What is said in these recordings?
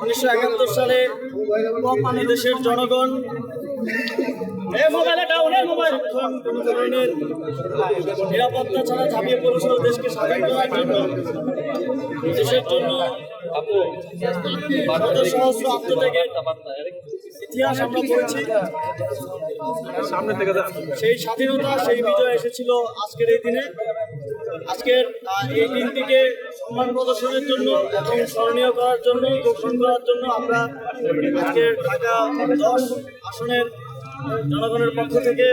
উনিশশো একাত্তর সালে দেশের জনগণ সক্ষম কোনো ধরনের নিরাপত্তা ছাড়া ঝাঁপিয়ে পড়েছিল দেশকে স্বাধীন করার জন্য দেশের জন্য শত সহস্র আত্মত্যাগের ইতিহাস আমরা পড়েছি। সেই স্বাধীনতা সেই বিজয় এসেছিল আজকের এই দিনে। আজকের এই দিনটিকে সম্মান প্রদর্শনের জন্য এবং স্মরণীয় করার জন্য দর্শন করার জন্য আমরা আজকের ঢাকা দশ আসনের জনগণের পক্ষ থেকে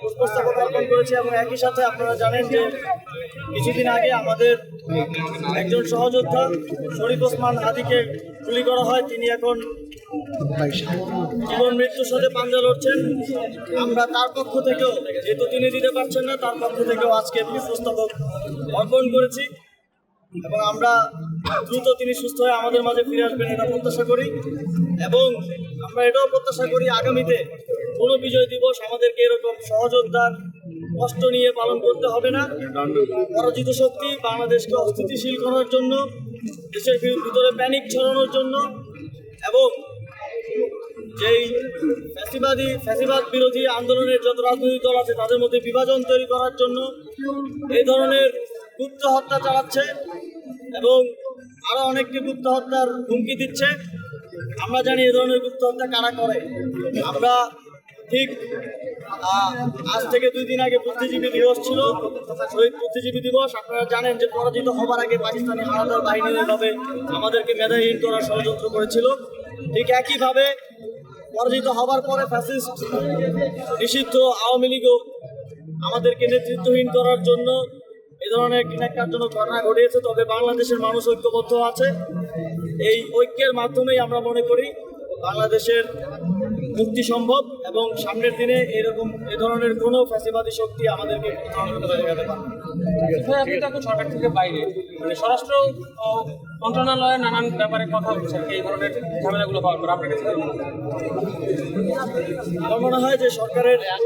পুষ্পস্তবক অর্পণ করেছি এবং একই সাথে আপনারা জানেন যে কিছুদিন আগে আমাদের একজন সহযোদ্ধা, শরীফ ওসমান হাদিকে গুলি করা হয়। তিনি এখন জীবন মৃত্যুর সাথে পাঞ্জা লড়ছেন। আমরা তার পক্ষ থেকেও যেহেতু তিনি দিতে পারছেন না, তার পক্ষ থেকেও আজকে পুষ্পস্তবক অর্পণ করেছি এবং আমরা দ্রুত তিনি সুস্থ হয়ে আমাদের মাঝে ফিরে আসবেন, এটা প্রত্যাশা করি। এবং আমরা এটাও প্রত্যাশা করি আগামীতে কোনো বিজয় দিবস আমাদেরকে এরকম সহযোদ্ধার কষ্ট নিয়ে পালন করতে হবে না। পরাজিত শক্তি বাংলাদেশকে অস্থিতিশীল করার জন্য, দেশের ভিতরে প্যানিক ছড়ানোর জন্য এবং যেই ফ্যাসিবাদী, ফ্যাসিবাদ বিরোধী আন্দোলনের যত রাজনৈতিক দল আছে তাদের মধ্যে বিভাজন তৈরি করার জন্য এই ধরনের গুপ্ত হত্যা চালাচ্ছে এবং আরও অনেকটি গুপ্ত হত্যার হুমকি দিচ্ছে। আমরা জানি এ ধরনের গুপ্ত হত্যা কারা করে? আমরা ঠিক আজ থেকে দুই দিন আগে বুদ্ধিজীবী দিবস ছিল। শহীদ বুদ্ধিজীবী দিবস, আপনারা জানেন যে পরাজিত হবার আগে পাকিস্তানি হানাদার বাহিনী এভাবে আমাদেরকে মেধাহীন করার ষড়যন্ত্র করেছিল, ঠিক একইভাবে পরাজিত হবার পরে ফ্যাসিস্ট নিষিদ্ধ আওয়ামী লীগও আমাদেরকে নেতৃত্বহীন করার জন্য এ ধরনের ন্যাক্কারজনক ঘটনা ঘটিয়েছে, তবে বাংলাদেশের মানুষ ঐক্যবদ্ধ আছে। এই ঐক্যের মাধ্যমেই আমরা মনে করি বাংলাদেশের মুক্তি সম্ভব এবং সামনের দিনে এরকম এ ধরনের কোনো ফ্যাসিবাদী শক্তি আমাদেরকে ঠেকাতে পারবে আপনি তো এখন সরকার থেকে বাইরে। মানে স্বরাষ্ট্র ও, মন্ত্রণালয়ে নানান ব্যাপারে কথা বলছেন এই ধরনের ঝামেলাগুলো হওয়ার পর। আপনার কাছে? আমার মনে হয় যে সরকারের আইন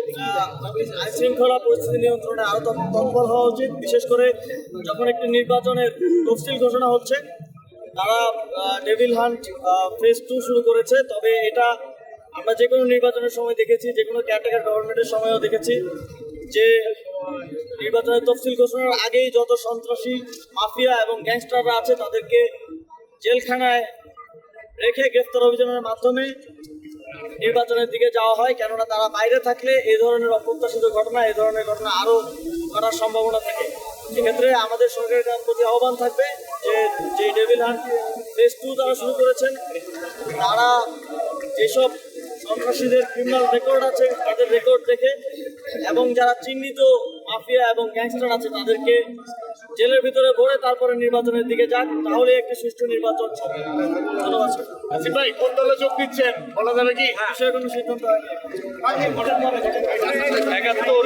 শৃঙ্খলা পরিস্থিতি নিয়ন্ত্রণে আরও তৎ- তৎপর হওয়া উচিত। বিশেষ করে যখন একটি নির্বাচনের তফসিল ঘোষণা হচ্ছে তারা ডেভিল হান্ট ফেজ টু শুরু করেছে। তবে এটা আমরা যে কোনো নির্বাচনের সময় দেখেছি, যে কোনো ক্যাটাগর গভর্নমেন্টের সময়ও দেখেছি যে নির্বাচনের তফসিল ঘোষণার আগেই যত সন্ত্রাসী, মাফিয়া এবং গ্যাংস্টাররা আছে তাদেরকে জেলখানায় রেখে গ্রেফতার অভিযানের মাধ্যমে নির্বাচনের দিকে যাওয়া হয়। কেননা তারা বাইরে থাকলে এই ধরনের অপ্রত্যাশিত ঘটনা, এই ধরনের ঘটনা আরও ঘটার সম্ভাবনা থাকে। সেক্ষেত্রে আমাদের সরকারের প্রতি আহ্বান থাকবে যে যে ডেভিল হান্ট ফেস টু তারা শুরু করেছেন, তারা যেসব সন্ত্রাসীদের ক্রিমিনাল রেকর্ড আছে তাদের রেকর্ড দেখে এবং যারা চিহ্নিত মাফিয়া এবং গ্যাংস্টার আছে তাদেরকে জেলের ভিতরে ভরে তারপরে নির্বাচনের দিকে যাক তাহলে একটি সুষ্ঠু নির্বাচন ধন্যবাদ। আসিফ ভাই কোন দলে যোগ দিচ্ছেন? বলা যাবে কি? বিষয়ে কোনো সিদ্ধান্ত একাত্তর।